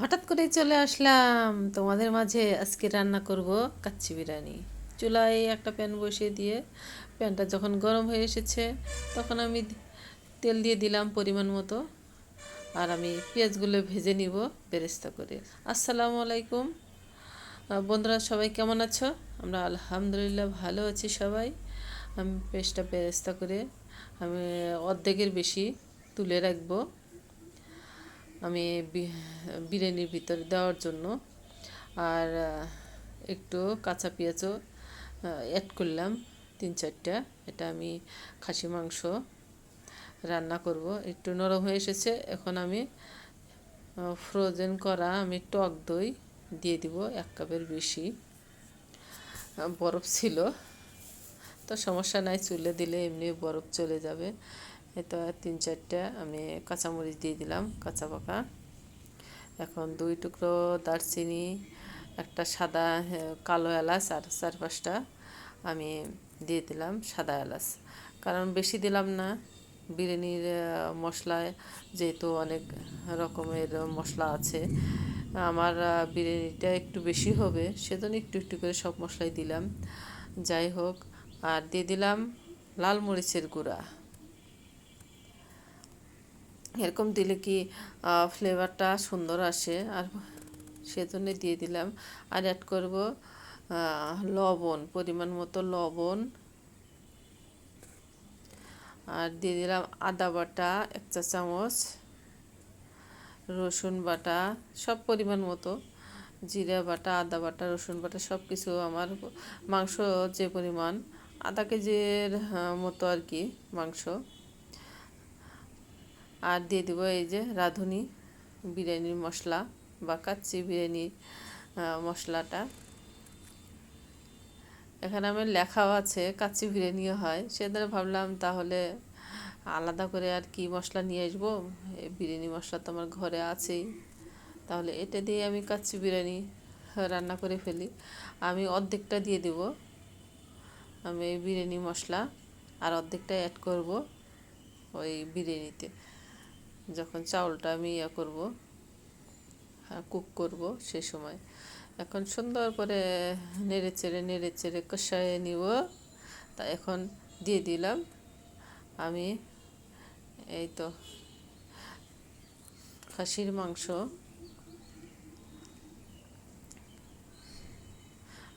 হঠাৎ করেই চলে আসলাম। তোমাদের মাঝে আজকে রান্না করব কাচ্চি বিরিয়ানি। চুলায় একটা প্যান বসিয়ে দিয়ে প্যানটা যখন গরম হয়ে এসেছে, তখন আমি তেল দিয়ে দিলাম পরিমাণ মতো। আর আমি পেঁয়াজগুলো ভেজে নিব বেরেস্তা করে। আসসালামু আলাইকুম। বন্ধুরা, সবাই কেমন আছো? আমরা আলহামদুলিল্লাহ ভালো আছি সবাই। আমি পেস্টটা বেরেস্তা করে আমি অর্ধেকের বেশি তুলে রাখব। আমি বিরিয়ানির ভিতরে দেওয়ার জন্য। আর একটু কাঁচা পেঁয়াজও অ্যাড করলাম তিন চারটা। এটা আমি খাসি মাংস রান্না করব। একটু নরম হয়ে এসেছে। এখন আমি ফ্রোজেন করা আমি টক দই দিয়ে দিব এক কাপের বেশি। বরফ ছিল। তো সমস্যা নাই, চুলে দিলে এমনি বরফ চলে যাবে। এটা তিন চারটা, আমি কাঁচামরিচ দিয়ে দিলাম, কাঁচা পাকা। এখন দুই টুকরো দারচিনি, একটা সাদা কালো এলাচ আর চার পাঁচটা আমি দিয়ে দিলাম সাদা এলাচ। কারণ বেশি দিলাম না, বিরিয়ানির মশলায় যেহেতু অনেক রকমের মশলা আছে, আমার বিরিয়ানিটা একটু বেশি হবে, সেজন্য একটু একটু করে সব মশলাই দিলাম। যাই হোক, আর দিয়ে দিলাম লাল মরিচের গুঁড়া। এরকম দিলে কি ফ্লেভারটা সুন্দর আসে? আর সেজন্য দিয়ে দিলাম। আর অ্যাড করব লবণ, পরিমাণ মতো লবণ। আর দিয়ে দিলাম আদা বাটা, এক চা চামচ। রসুন বাটা, সব পরিমাণ মতো। জিরা বাটা, আদা বাটা, রসুন বাটা, সব কিছু আমার মাংস যে পরিমাণ। আধা কেজির মতো আর কি মাংস। আর দিয়ে দেবো এই যে রাঁধুনি বিরিয়ানির মশলা বা কাচ্চি বিরিয়ানির আহ, মশলাটা। এখানে আমার লেখাও আছে কাচ্চি বিরিয়ানিও হয়। সেদিন ভাবলাম তাহলে আলাদা করে আর কি মশলা নিয়ে আসব। বিরিয়ানি মশলা তো আমার ঘরে আছেই। তাহলে এটা দিয়ে আমি কাচ্চি বিরিয়ানি রান্না করে ফেলি। আমি অর্ধেকটা দিয়ে দেব। আমি এই বিরিয়ানি মশলা আর অর্ধেকটা অ্যাড করব ওই বিরিয়ানিতে। যখন চাউলটা আমি ইয়ে করব কুক করব সে সময়। এখন সুন্দর করে নেড়ে চেড়ে নেড়ে চেড়ে কষায় নিব। তা এখন দিয়ে দিলাম। আমি এই তো খাসির মাংস।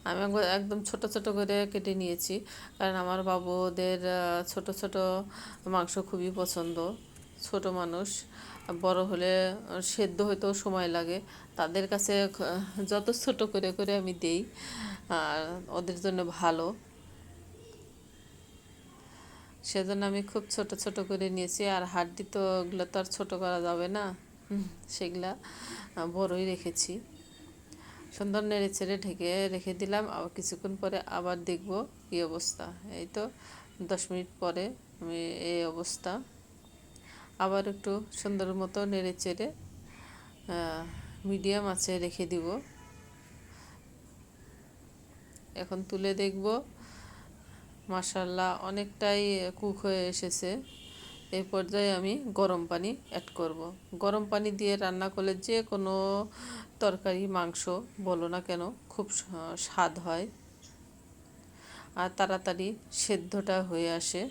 আমি একদম ছোট ছোট করে কেটে নিয়েছি। কারণ আমার বাবুদের ছোট ছোট মাংস খুবই পছন্দ। ছোট মানুষ, বড় হলে সেদ্ধ হইতেও সময় লাগে। তাদের কাছে যত ছোট করে করে আমি দেই, আর ওদের জন্য ভালো। সেজন্য আমি খুব ছোট ছোট করে নিয়েছি, আর হাড্ডি তো ওগুলো তো আর ছোটো করা যাবে না। সেগুলা বড়ই রেখেছি। সুন্দর নেড়ে চেড়ে ঢেকে রেখে দিলাম, আবার কিছুক্ষণ পরে আবার দেখব কী অবস্থা। এই তো দশ মিনিট পরে আমি এই অবস্থা। আবার একটু সুন্দর মতো নেড়ে চেড়ে মিডিয়াম আছে রেখে দিব। এখন তুলে দেখব মাসাল্লাহ অনেকটাই কুক হয়ে এসেছে। এই পর্যায়ে আমি গরম পানি অ্যাড করব। গরম পানি দিয়ে রান্না করলে যে কোনো তরকারি, মাংস বলো না কেন, খুব স্বাদ হয়। আর তাড়াতাড়ি সেদ্ধটা হয়ে আসে।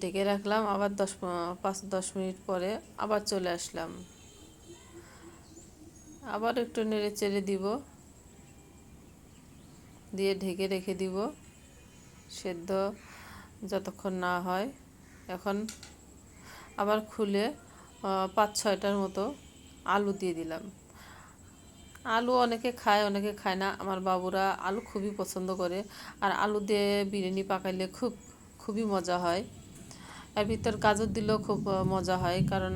ডেকে রাখলাম, আবার দশ পাঁচ, দশ মিনিট পরে আবার চলে আসলাম। আবার একটু নেড়ে চেড়ে দিব, দিয়ে ঢেকে রেখে দিব, সেদ্ধ যতক্ষণ না হয়। এখন আবার খুলে পাঁচ, ছয়টার মতো আলু দিয়ে দিলাম। আলু অনেকে খায় অনেকে খায় না। আমার বাবুরা আলু খুবই পছন্দ করে। আর আলু দিয়ে বিরিয়ানি পাকাইলে খুব, খুবই মজা হয়। এর ভিতর গাজর দিলেও খুব মজা হয়। কারণ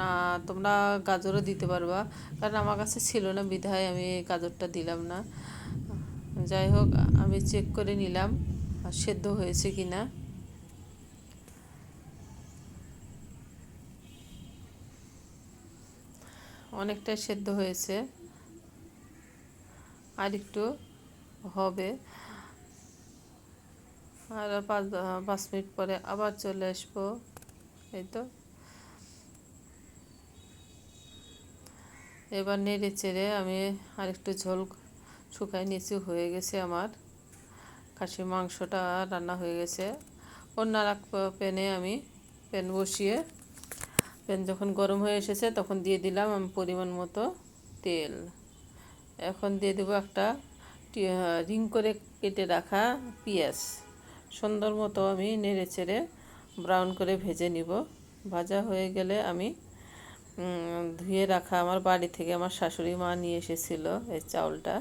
তোমরা গাজরও দিতে পারবা। কারণ আমার কাছে ছিল না বিধায় আমি গাজরটা দিলাম না। যাই হোক, আমি চেক করে নিলাম সেদ্ধ হয়েছে কি না অনেকটাই সেদ্ধ হয়েছে। আর একটু হবে। আর পাঁচ পাঁচ মিনিট পরে আবার চলে আসব। এই তো। এবার নেড়ে চেড়ে আমি আরেকটু ঝোল শুকাই নিচু হয়ে গেছে আমার। খাসির মাংসটা রান্না হয়ে গেছে। অন্য আর এক প্যানে আমি প্যান বসিয়ে, প্যান যখন গরম হয়ে এসেছে তখন দিয়ে দিলাম আমি পরিমাণ মতো তেল। এখন দিয়ে দেবো একটা রিং করে কেটে রাখা পেঁয়াজ। সুন্দর মতো আমি নেড়ে চেড়ে ব্রাউন করে ভেজে নিব। ভাজা হয়ে গেলে আমি ধুয়ে রাখা আমার বাড়ি থেকে আমার শাশুড়ি মা নিয়ে এসেছিল এই চাউলটা।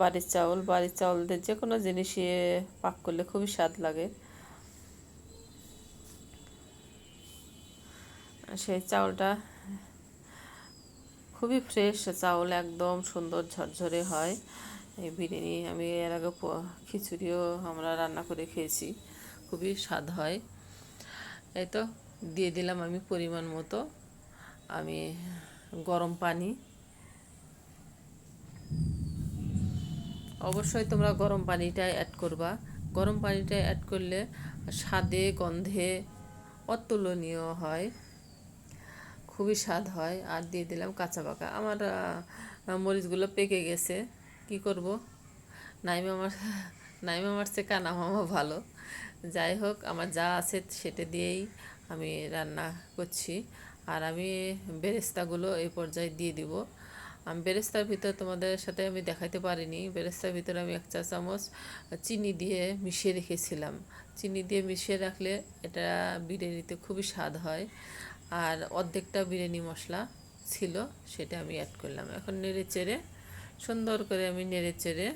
বাড়ির চাউল বাড়ির চাউল দিয়ে যে কোনো জিনিস পাক করলে খুবই স্বাদ লাগে। সেই চাউলটা, খুবই ফ্রেশ চাউল, একদম সুন্দর ঝরঝরে হয়। এই বিরিয়ানি আমি এর আগে খিচুড়িও আমরা রান্না করে খেয়েছি। খুবই স্বাদ হয়। এই তো, দিয়ে দিলাম আমি পরিমাণ মতো। আমি গরম পানি। অবশ্যই তোমরা গরম পানিটা অ্যাড করবা। গরম পানিটা অ্যাড করলে স্বাদে, গন্ধে অতুলনীয় হয়। খুবই স্বাদ হয়। আর দিয়ে দিলাম কাঁচা পাকা আমার মরিচগুলো পেকে গেছে। কি করব? নাইমা আমার নাইমা আমার চেয়ে কানা মামা ভালো। যাই হোক, আমার যা আছে সেটা দিয়েই আমি রান্না করছি। আর আমি বেরেস্তাগুলো এই পর্যায়ে দিয়ে দিব। আমি বেরেস্তার ভিতর তোমাদের সাথে আমি দেখাতে পারিনি। বেরেস্তার ভিতরে আমি এক চা চামচ চিনি দিয়ে মিশিয়ে রেখেছিলাম। চিনি দিয়ে মিশিয়ে রাখলে এটা বিরিয়ানিতে খুবই স্বাদ হয়। আর অর্ধেকটা বিরিয়ানি মশলা ছিল, সেটা আমি অ্যাড করলাম। এখন নেড়ে চেড়ে, সুন্দর করে আমি নেড়ে চেড়ে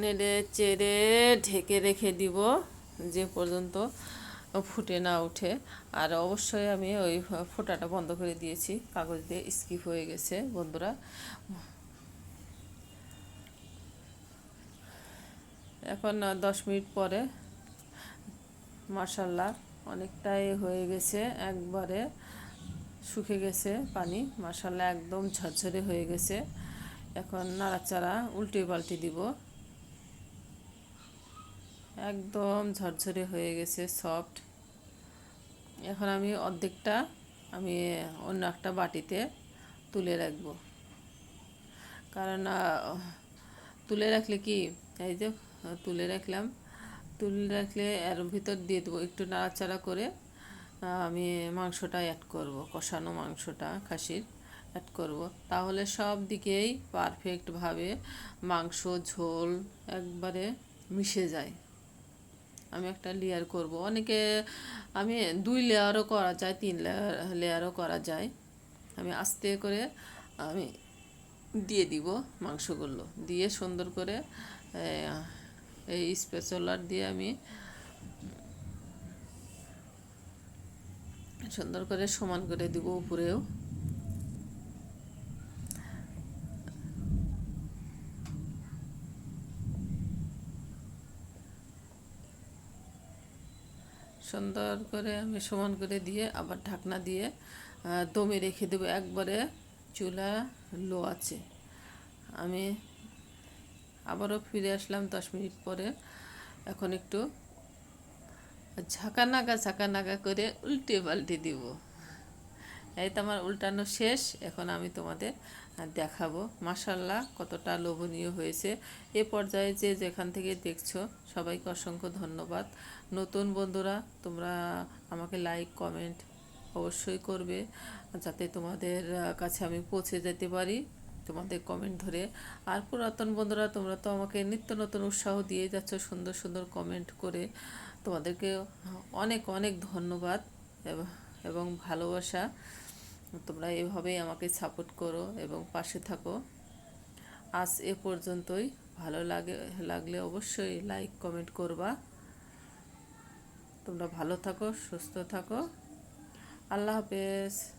নেড়ে চেড়ে ঢেকে রেখে দিব যে পর্যন্ত ফুটে না ওঠে আর অবশ্যই আমি ওই ফোটাটা বন্ধ করে দিয়েছি। কাগজ দিয়ে স্কিপ হয়ে গেছে, বন্ধুরা। এখন দশ মিনিট পরে মাসাল্লাহ অনেকটাই হয়ে গেছে। একবারে শুকে গেছে পানি মাসাল্লাহ একদম ঝরঝরে হয়ে গেছে। এখন নাড়াচাড়া উল্টে পাল্টে দিব। একদম ঝরঝরে হয়ে গেছে সফট এখন আমি অর্ধেকটা আমি অন্য একটা বাটিতে তুলে রাখব। কারণ তুলে রাখলে কি, এই যে, তুলে রাখলাম, তুলে রাখলে এর ভিতর দিয়ে দেবো একটু নাড়াচাড়া করে আমি মাংসটা অ্যাড করব, কষানো মাংসটা, খাসির অ্যাড করব। তাহলে সব দিকেই পারফেক্টভাবে মাংস ঝোল একবারে মিশে যায়। আমি একটা লেয়ার করব। অনেকে, আমি দুই লেয়ারও করা যায়, তিন লেয়ার লেয়ারও করা যায়। আমি আস্তে করে, আমি দিয়ে দিব মাংসগুলো। দিয়ে সুন্দর করে এই স্পেচলার দিয়ে আমি সুন্দর করে সমান করে দিব উপরেও। সুন্দর করে আমি সমান করে দিয়ে আবার ঢাকনা দিয়ে দমে রেখে দেবো। একবারে চুলা লো আছে। আমি আবারও ফিরে আসলাম দশ মিনিট পরে। এখন একটু ঝাঁকা নাগা ঝাঁকা নাগা করে উল্টে পাল্টে দিব। এই তো আমার উল্টানো শেষ। এখন আমি তোমাদের দেখাবো। মাসাল্লাহ কতটা লোভনীয় হয়েছে। এ পর্যায়ে যে যেখান থেকে দেখছ, সবাইকে অসংখ্য ধন্যবাদ। নতুন বন্ধুরা, তোমরা আমাকে লাইক কমেন্ট অবশ্যই করবে, যাতে তোমাদের কাছে আমি পৌঁছে যেতে পারি তোমাদের কমেন্ট ধরে। আর পুরাতন বন্ধুরা, তোমরা তো আমাকে নিত্য নতুন উৎসাহ দিয়ে যাচ্ছ সুন্দর সুন্দর কমেন্ট করে। তোমাদেরকে অনেক অনেক ধন্যবাদ এবং- এবং ভালোবাসা। তোমরা এভাবেই আমাকে সাপোর্ট করো এবং পাশে থাকো। আজ এ পর্যন্তই। ভালো লাগে, লাগলে অবশ্যই লাইক কমেন্ট করবা। তোমরা ভালো থাকো, সুস্থ থাকো। আল্লাহ হাফেজ।